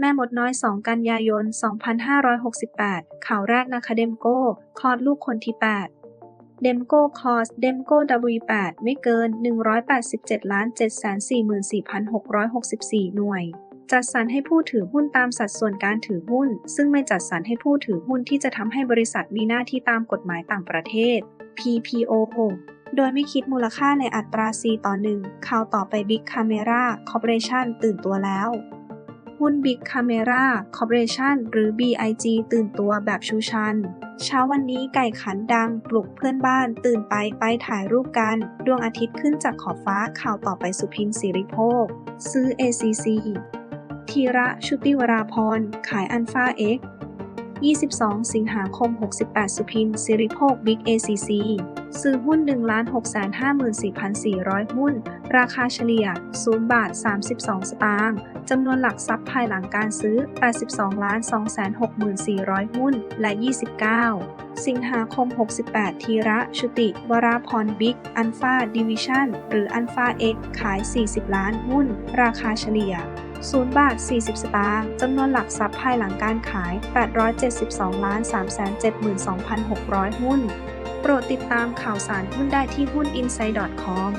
แม่มดน้อย 2 กันยายน 2568 ข่าวแรกนะคะเดมโก้ คลอดลูกคนที่ 8 เดมโก้คอสเดมโก้ W8 ไม่เกิน 187 744,664 หน่วย จัดสรรให้ผู้ถือหุ้นตามสัดส่วนการถือหุ้น ซึ่งไม่จัดสรรให้ผู้ถือหุ้นที่จะทำให้บริษัทมีหน้าที่ตามกฎหมายต่างประเทศ PPO โดยไม่คิดมูลค่าในอัตรา C ต่อ 1 ข่าวต่อไป Big Camera Corporation ตื่นตัวแล้ว หุ้น Big Camera Corporation หรือ BIG ตื่นตัวแบบชูชัน เช้าวันนี้ไก่ขันดังปลุกเพื่อนบ้านตื่นไปไปถ่ายรูปกัน ดวงอาทิตย์ขึ้นจากขอบฟ้าข่าวต่อไปสุพินสิริโภค ซื้อ ACC ธีระชุติวราพร ขายอันฟ้าเอ็ก 22 สิงหาคม 68 สุพินสิริโภค Big ACC ซื้อหุ้น 1,654,400 หุ้น ราคาเฉลี่ย 0 บาท 32 สตางค์จำนวนหลักทรัพย์ภายหลังการซื้อ 82 264,000 หุ้น และ 29 สิงหาคม 68ธีระ ชุติ วราพรบิ๊ก อันฟาดิวิชั่น หรืออันฟาเอ็กขาย 40 ล้านหุ้น ราคาเฉลี่ย 0 บาท 40 สตางค์จำนวนหลักทรัพย์ภายหลังการขาย 872 372,600 หุ้น โปรดติดตามข่าวสารหุ้นได้ที่หุ้น i n s i d e c o m